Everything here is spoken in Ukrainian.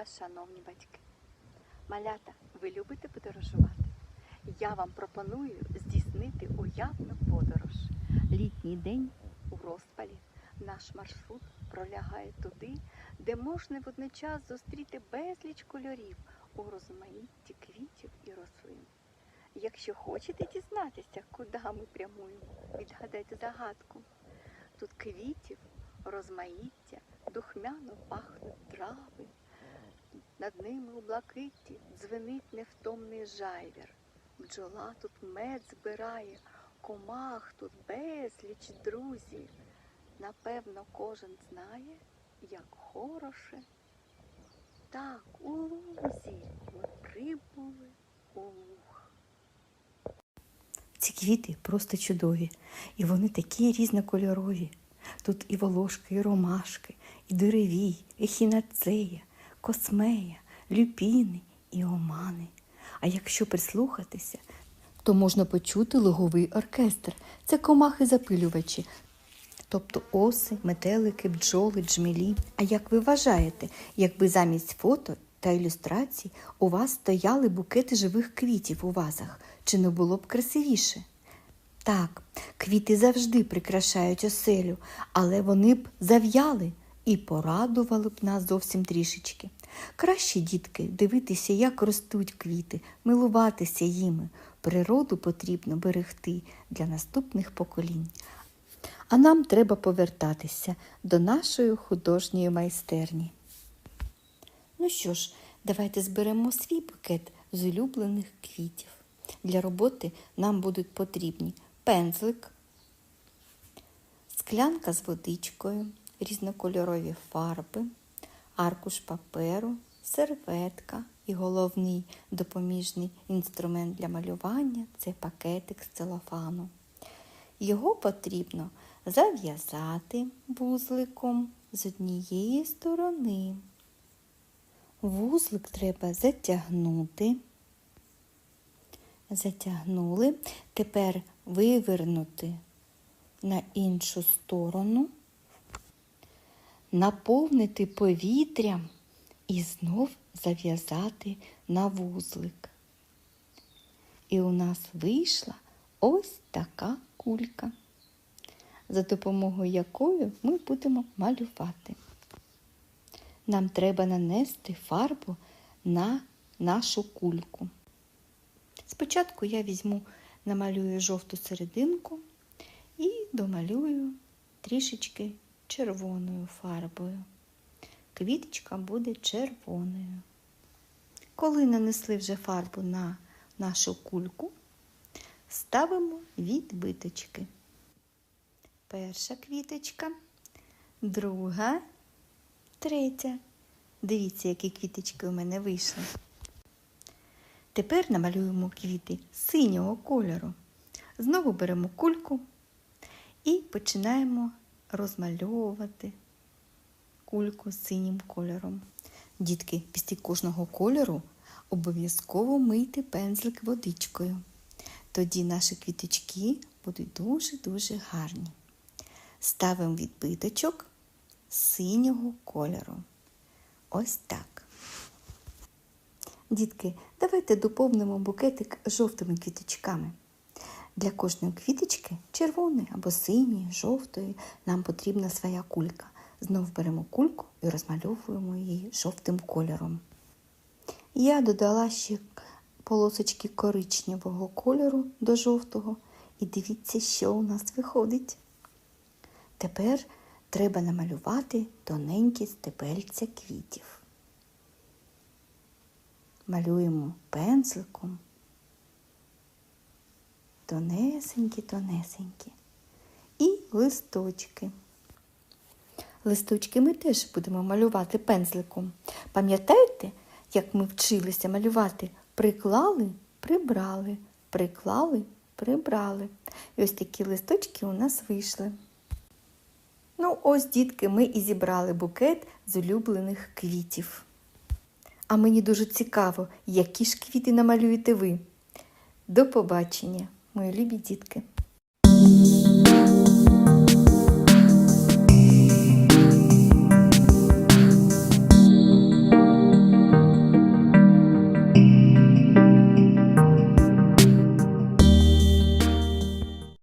вас, шановні батьки. Малята, ви любите подорожувати? Я вам пропоную здійснити уявну подорож. Літній день у розпалі. Наш маршрут пролягає туди, де можна водночас зустріти безліч кольорів у розмаїтті квітів і рослин. Якщо хочете дізнатися, куди ми прямуємо, відгадайте загадку. Тут квітів, розмаїття, духмяно пахнуть трави. Над ними у блакитті дзвенить невтомний жайвір. Бджола тут мед збирає, комах тут безліч друзів. Напевно, кожен знає, як хороше. Так, у лузі ми прибули у луг. Ці квіти просто чудові, і вони такі різнокольорові. Тут і волошки, і ромашки, і деревій, і хінацея, космея, люпіни і омани. А якщо прислухатися, то можна почути луговий оркестр. Це комахи-запилювачі, тобто оси, метелики, бджоли, джмелі. А як ви вважаєте, якби замість фото та ілюстрацій у вас стояли букети живих квітів у вазах, чи не було б красивіше? Так, квіти завжди прикрашають оселю, але вони б зав'яли і порадували б нас зовсім трішечки. Краще, дітки, дивитися, як ростуть квіти, милуватися їми. Природу потрібно берегти для наступних поколінь. А нам треба повертатися до нашої художньої майстерні. Ну що ж, давайте зберемо свій букет з улюблених квітів. Для роботи нам будуть потрібні пензлик, склянка з водичкою, різнокольорові фарби, аркуш паперу, серветка і головний допоміжний інструмент для малювання це пакетик з целофану. Його потрібно зав'язати вузликом з однієї сторони. Вузлик треба затягнути. Затягнули. Тепер вивернути на іншу сторону, наповнити повітрям і знов зав'язати на вузлик. І у нас вийшла ось така кулька, за допомогою якої ми будемо малювати. Нам треба нанести фарбу на нашу кульку. Спочатку я візьму, намалюю жовту серединку і домалюю трішечки червоною фарбою. Квіточка буде червоною. Коли нанесли вже фарбу на нашу кульку, ставимо відбиточки. Перша квіточка, друга, третя. Дивіться, які квіточки у мене вийшли. Тепер намалюємо квіти синього кольору. Знову беремо кульку і починаємо розмальовувати кульку синім кольором. Дітки, після кожного кольору обов'язково мийте пензлик водичкою. Тоді наші квіточки будуть дуже-дуже гарні. Ставимо відбиточок синього кольору. Ось так. Дітки, давайте доповнимо букетик жовтими квіточками. Для кожної квіточки червоної або синьої, жовтої, нам потрібна своя кулька. Знов беремо кульку і розмальовуємо її жовтим кольором. Я додала ще полосочки коричневого кольору до жовтого, і дивіться, що у нас виходить. Тепер треба намалювати тоненькі стебельця квітів. Малюємо пензликом тонесенькі-тонесенькі. І листочки. Листочки ми теж будемо малювати пензликом. Пам'ятаєте, як ми вчилися малювати? Приклали, прибрали, приклали, прибрали. І ось такі листочки у нас вийшли. Ну, ось, дітки, ми і зібрали букет з улюблених квітів. А мені дуже цікаво, які ж квіти намалюєте ви. До побачення, мої любі дітки!